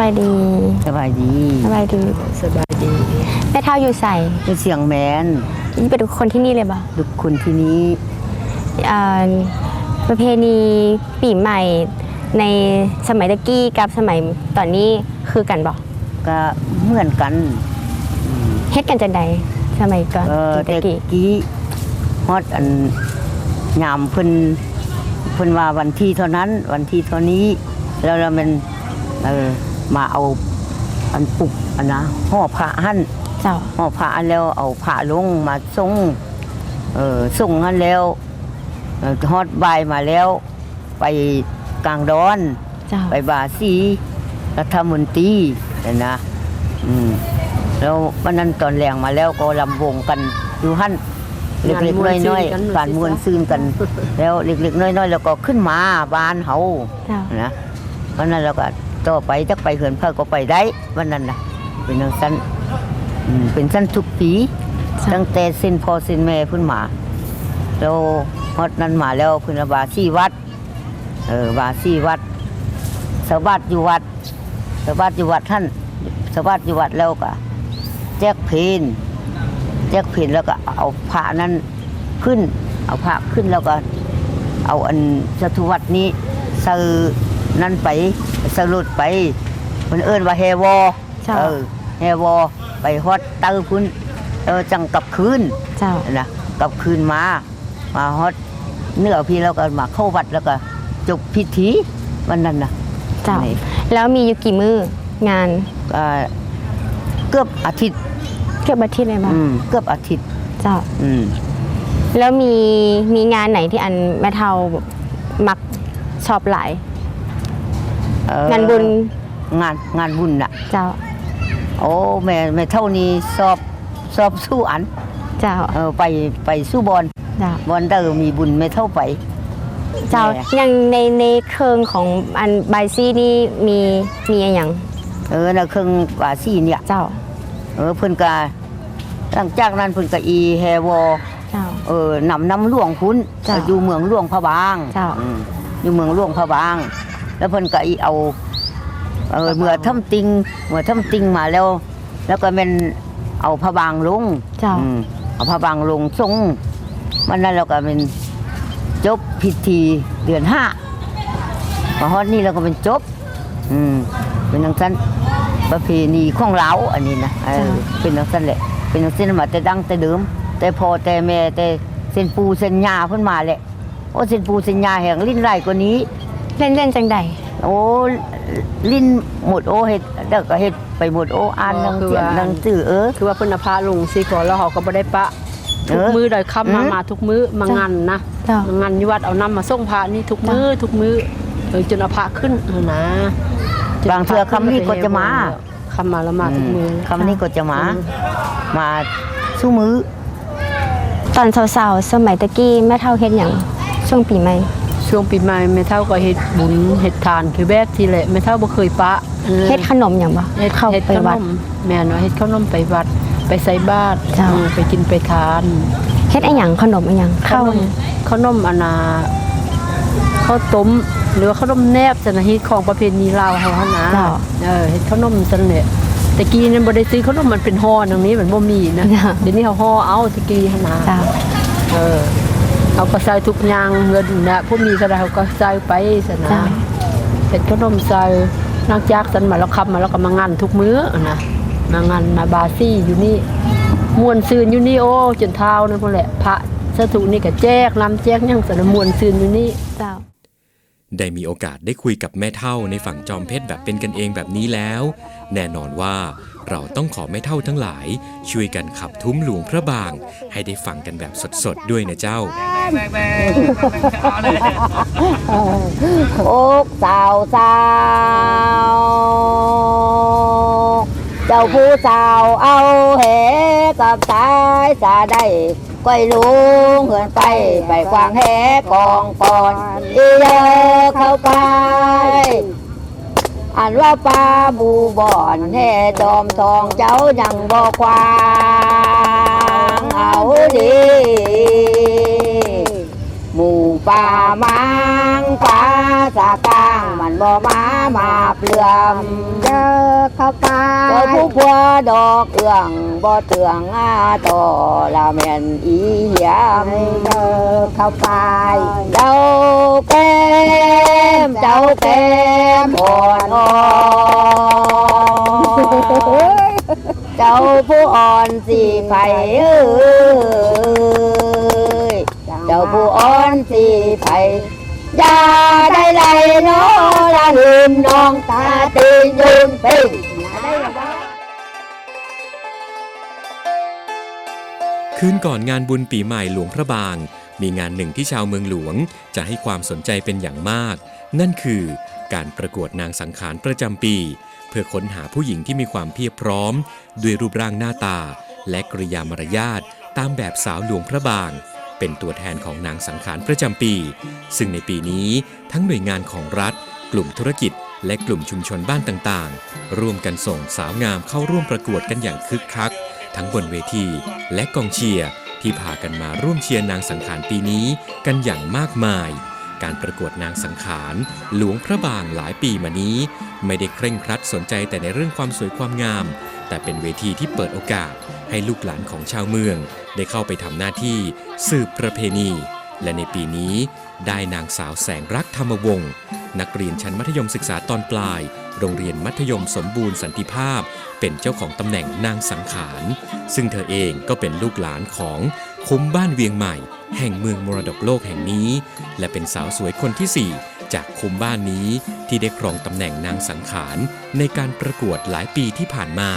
สบายดีสบายดีสบายดีสบายดีแม่เท่าอยู่ใส่เป็นเสียงแมนนี่เป็นคนที่นี่เลยบ่ทุกคนที่นี้อ่าประเพณีปีใหม่ในสมัยตะกี้กับสมัยตอนนี้คือกันบ่ก็เหมือนกันเฮ็ดกันจังใดสมัยก่อนเออตะแต่กี้กี้ฮอดอันยามเพิ่นเพิ่นว่าวันที่เท่านั้นวันที่เท่านี้แล้วเรามันเออ มาเอาอันปุกอันนะห่อผ้าหั่นเจ้าห่อผ้าอันแล้วเอาผ้าลงมาส่งเออส่งหั่นแล้วเอ่อฮอดบ่ายมาแล้ว ไปกลางดอนเจ้าไปบาสีรัฐมนตรีเนี่ยนะอืมแล้ววันนั้นตอนแรงมาแล้วก็ลำวงกันอยู่หั่นเล็กๆน้อยๆการมวนซื่นกัน แล้วเล็กๆน้อยๆแล้วก็ขึ้นมาบ้านเฮาเจ้านะวันนั้นเราก็ ต่อไปจักไปเหินเพื่อก็ไปได้วันนั้นนะเป็นจังสั้นอืมเป็นสั้นทุกปีตั้งแต่เส้นพ่อเส้นแม่เพุ่นมาแล้วฮอดนั้นมาแล้วเพุ่นว่าบาซี่วัด เออบาซี่วัดสวัสดอยู่วัดสวัสดอยู่วัดท่านสวัสดอยู่วัดแล้วก็แจกเพนแจกเพนแล้วก็เอาพระนั้นขึ้น เอาพระขึ้นแล้วก็ เอาอันสถุวัดนี้ซื้อ นั่นไปสรุดไปมันเอิ้นว่าแฮวอเจ้า เออแฮวอไปฮอดเตื้อพุ่นเออจังกลับคืนเจ้า นะกลับคืนมา มาฮอดเนื้อพี่แล้วก็มาเข้าวัดแล้วก็จบพิธีวันนั้นนะเจ้า นี่แล้วมีอยู่กี่มื้องานก็เกือบอาทิตย์ เกือบอาทิตย์เลยบ่อืมเกือบอาทิตย์ เจ้า อืม แล้วมีมีงานไหนที่อันแม่เท่ามักชอบหลาย เอ่องานบุญงานงานบุญน่ะ เจ้าโอ้แม่แม่เท่านี้สอบสอบสู้อันเจ้าเออไปไปสู้บอลเจ้าบอลเตอร์มีบุญไม่เท่าไป เจ้าแหม่อย่างในในเครื่องของอันบายซี่นี่มีมีอะไรอย่างเออนะเครื่องวาซี่เนี่ย เจ้า เออเพิ่นกาหลังจากนั้นเพิ่นกอีแฮวอเจ้าเออนำน้ำหลวงพุ้นจ้ะอยู่เมืองหลวงพระบางจ้ะอืมอยู่เมืองหลวงพระบาง แล้วเพิ่นก็อีเอาเออเมื่อทำติงเมื่อทำติงมาแล้ว แล้วก็แม่นเอาพระบางลงเจ้าอืมเอาพระบางลงทรงมันนั้นเราก็เป็นจบพิธีเดือนห้ามาฮอดนี่เราก็เป็นจบ อืมเป็นทังสั้นประเพณีของเราอันนี้นะเออเป็นทังสั้นแหละ เป็นทังสั้นมาแต่ดังแต่เดิม แต่พอแต่แม่แต่เส้นปูเส้นยาเพิ่นมาแหละโอ้เส้นปูเส้นยาแห่งลิ้นไหลกว่านี้ เล่นเล่นจังใด โอ้ลิ้นหมดโอเฮ็ดเด็กก็เฮ็ดไปหมดโออ่านหนังเสียงหนังสือเออคือว่าเพิ่นเอาพาลงสิก่อนแล้วเขาก็บ่ได้ปะทุกเออมือได้ค้ำมาอืมมาทุกมือมาจ้ะงันนะเจ้ามางันอยู่วัดเอาน้ำมาส่งพระนี่ทุกมือทุกมือเออจนเอาพระขึ้นเออนะจนบางเทื่อคำนี้ก็จะมาคำมาแล้วมาทุกมือคำนี้ก็จะมา มาสู้มือตอนสาวๆสมัยตะกี้แม่เท่าเฮ็ดอย่างช่วงปีใหม่ ช่วงปีใหม่แม่เฒ่าก็เฮ็ดบุญเฮ็ดทานคือแบบที่แหละแม่เฒ่าบ่เคยปะออเฮ็ดขนมอย่างบ่เฮ็ดเข้าเฮ็ดไปขนวัด มแม่เนาะเฮ็ดขนมไปวัด ไปใส่บาตรจ้ะเออไปกินไปทานเฮ็ดอะหยังขนมอะหยังข้าเข้าวขนมอนนาข้าวต้มหรือว่าขนมแนบสนะฮิตของประเพณีลาวเฮาหั่นนะเออเฮ็ดขนมซั่นแหละตะกี้นั้นบ่ได้ซื้อขนมมันเป็นห่อตรงนี้มันบ่มีนะเดี๋ยวนี้เขาห่อเอาตะกี้หั่นนะเจ้า เออ เขาก็ใส่ทุกอย่างเงินนะผู้มีก็ได้เขาก็ใส่ไปซั่นนะจ้ะเฮ็ดขนมใส่นางจากซั่นมาแล้วคับมาแล้วก็มางานทุกมื้อนะมางานนาบาซี่อยู่นี่ม่วนซืนอยู่นี่โอ้จนเท้านั่นพุ่นแหละพระสถุนี่ก็แจกน้ำแจกหยังสนมวนซืนอยู่นี่เจ้าได้มีโอกาสได้คุยกับแม่เท่าในฝั่งจอมเพชรแบบเป็นกันเองแบบนี้แล้ว แน่นอนว่าเราต้องขอแม่เท่าทั้งหลาย ช่วยกันขับทุ้มหลวงพระบาง ให้ได้ฟังกันแบบสดๆด้วยนะเจ้า โอ๊กสาวสาวเจ้าผู้สาวเอาเหกับสายสาได้ก้อยลุงเหินไปไปควางแหกองปอนอีเยอเข้าไปอันว่าปลาบูบอนแห่จอมทองเจ้ายังบอกควางเอาดี หมู่ป่ามังป่าสากลางมันบ่มามาเปลือมเจอเข้าไปเจอผู้พัวดอกเอื้องบ่เตืองอาต่อละแม่นอีเหียมเจอเข้าไปเจ้าแก้มเจ้าแก้มอ่อนอ่อนเจ้าผู้อ่อนสีไผ่เอ้ยเจ้าผู้อ่อนสีไผอย่าได้ไรเนละลืมน้องตาตีนยืนปิงคืนก่อนงานบุญปีใหม่หลวงพระบาง มีงานหนึ่งที่ชาวเมืองหลวงจะให้ความสนใจเป็นอย่างมาก นั่นคือการประกวดนางสังขารประจำปี เพื่อค้นหาผู้หญิงที่มีความเพียบพร้อม ด้วยรูปร่างหน้าตา และกริยามารยาทตามแบบสาวหลวงพระบาง เป็นตัวแทนของนางสังขารประจำปี ซึ่งในปีนี้ทั้งหน่วยงานของรัฐ กลุ่มธุรกิจ และกลุ่มชุมชนบ้านต่างๆ ร่วมกันส่งสาวงามเข้าร่วมประกวดกันอย่างคึกคัก ทั้งบนเวที และกองเชียร์ที่พากันมาร่วมเชียร์นางสังขารปีนี้กันอย่างมากมาย การประกวดนางสังขาร หลวงพระบางหลายปีมานี้ ไม่ได้เคร่งครัดสนใจแต่ในเรื่องความสวยความงาม แต่เป็นเวทีที่เปิดโอกาส ให้ลูกหลานของชาวเมือง ได้เข้าไปทำหน้าที่สืบประเพณี และในปีนี้ ได้นางสาวแสงรักธรรมวงศ์นักเรียนชั้นมัธยมศึกษาตอนปลาย โรงเรียนมัธยมสมบูรณ์สันติภาพ เป็นเจ้าของตำแหน่งนางสังขาร ซึ่งเธอเองก็เป็นลูกหลานของ คุ้มบ้านเวียงใหม่ แห่งเมืองมรดกโลกแห่งนี้ และเป็นสาวสวยคนที่ 4 จากคุ้มบ้านนี้ที่ได้ครองตำแหน่งนางสังขารในการประกวดหลายปีที่ผ่านมา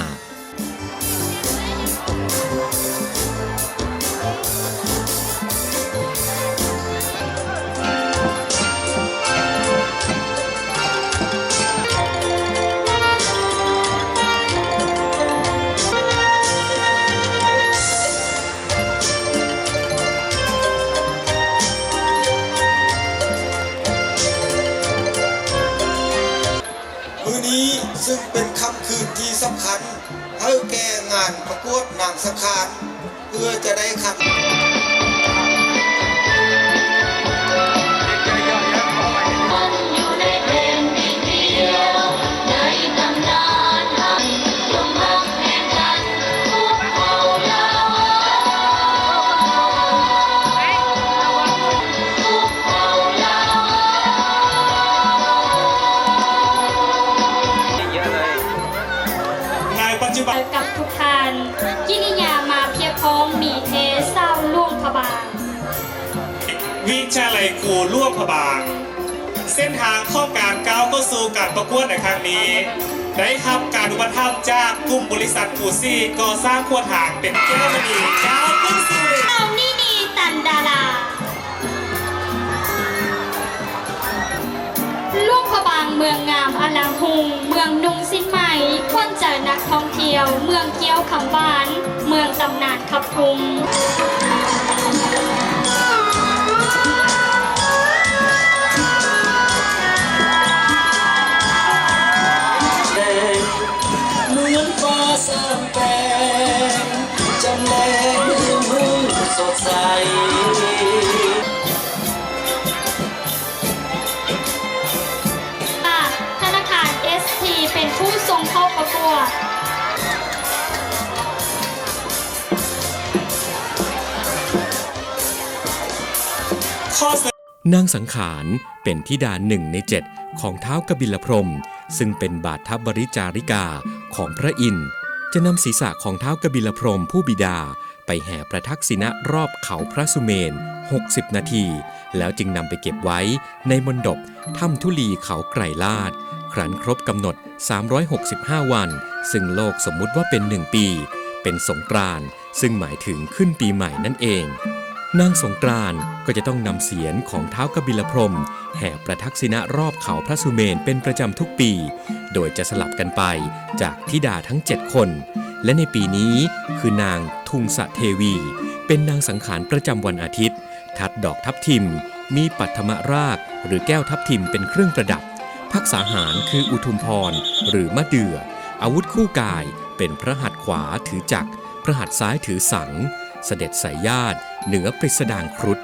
สักครั้งเพื่อจะได้ขับ วิชาลัยครูร่วมพบางเส้นทางข้อการก้าวเข้าสู่การประกวดในครั้งนี้ ได้รับการอุปถัมภ์จากกลุ่มบริษัทกูซี่ก่อสร้างขวดหางเป็นแก้วมณีดาวขึ้นสู่เทีเอานี่นีตันดาราล่วงพบางเมืองงามอลามหุง เมืองนุงสิ้นไหมควนใจนักท่องเที่ยว เมืองเกี้ยวคำหวาน เมืองตำนานขับทุม ใส ธนาคาร ST เป็นผู้ส่งเข้าประกวดข้อเสนอนางสังขารเป็นธิดาหนึ่งในเจ็ดของเท้ากบิลพรม ซึ่งเป็นบาททับบริจาริกาของพระอินทร์จะนำศีรษะของเท้ากบิลพรมผู้บิดา ไปแห่ประทักษิณะรอบเขาพระสุเมน 60 นาที แล้วจึงนำไปเก็บไว้ในมณฑปถ้ำทุลีเขาไกรลาด ครั้นครบกำหนด 365 วัน ซึ่งโลกสมมุติว่าเป็นหนึ่งปี เป็นสงกรานต์ซึ่งหมายถึงขึ้นปีใหม่นั่นเอง นางสงกรานต์ก็จะต้องนำเสียนของเท้ากบิลพรมแห่ประทักษิณะรอบเขาพระสุเมนเป็นประจำทุกปี โดยจะสลับกันไปจากธิดาทั้ง 7 คน และในปีนี้คือนางทุงสะเทวี เป็นนางสังขารประจำวันอาทิตย์ ทัดดอกทับทิม มีปัทมรากหรือแก้วทับทิมเป็นเครื่องประดับ พักษาหารคืออุทุมพรหรือมะเดื่ออาวุธคู่กายเป็นพระหัตถ์ขวาถือจักรพระหัตถ์ซ้ายถือสัง เสด็จสายญาติเหนือปริสดางครุฑ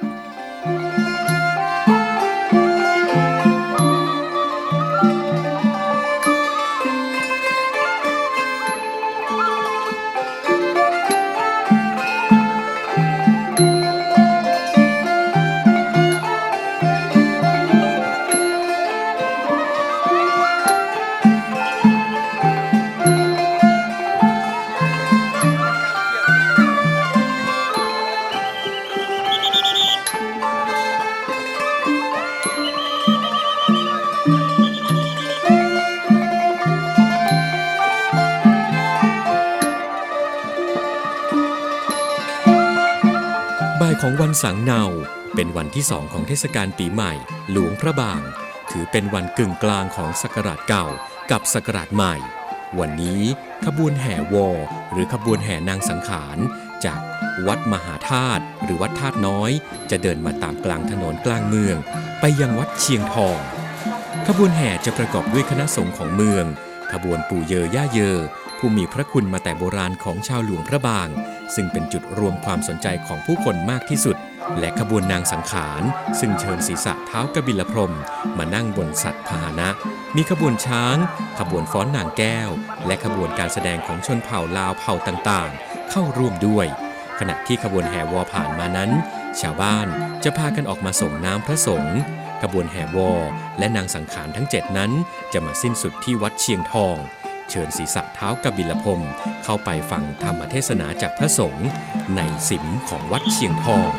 วันสังเนาเป็นวันที่สองของเทศกาลปีใหม่ หลวงพระบาง ถือเป็นวันกึ่งกลางของศักราชเก่ากับศักราชใหม่ วันนี้ขบวนแห่วอหรือขบวนแห่นางสังขาร จากวัดมหาธาตุหรือวัดธาตุน้อย จะเดินมาตามกลางถนนกลางเมือง ไปยังวัดเชียงทอง ขบวนแห่จะประกอบด้วยคณะสงฆ์ของเมือง ขบวนปู่เยอย่าเยอผู้มีพระคุณมาแต่โบราณของชาวหลวงพระบาง ซึ่งเป็นจุดรวมความสนใจของผู้คนมากที่สุด และขบวนนางสังขาร ซึ่งเชิญศีรษะเท้ากบิลพรมมานั่งบนสัตว์พาหนะ มีขบวนช้าง ขบวนฟ้อนนางแก้ว และขบวนการแสดงของชนเผ่าลาวเผ่าต่างๆ เข้าร่วมด้วย ขณะที่ขบวนแห่วอผ่านมานั้น ชาวบ้านจะพากันออกมาส่งน้ำพระสงฆ์ขบวนแห่วอและนางสังขารทั้งเจ็ดนั้น จะมาสิ้นสุดที่วัดเชียงทอง เชิญศีรษะเท้ากบิลพมเข้าไปฟังธรรมเทศนาจากพระสงฆ์ในสิมของวัดเชียงทอง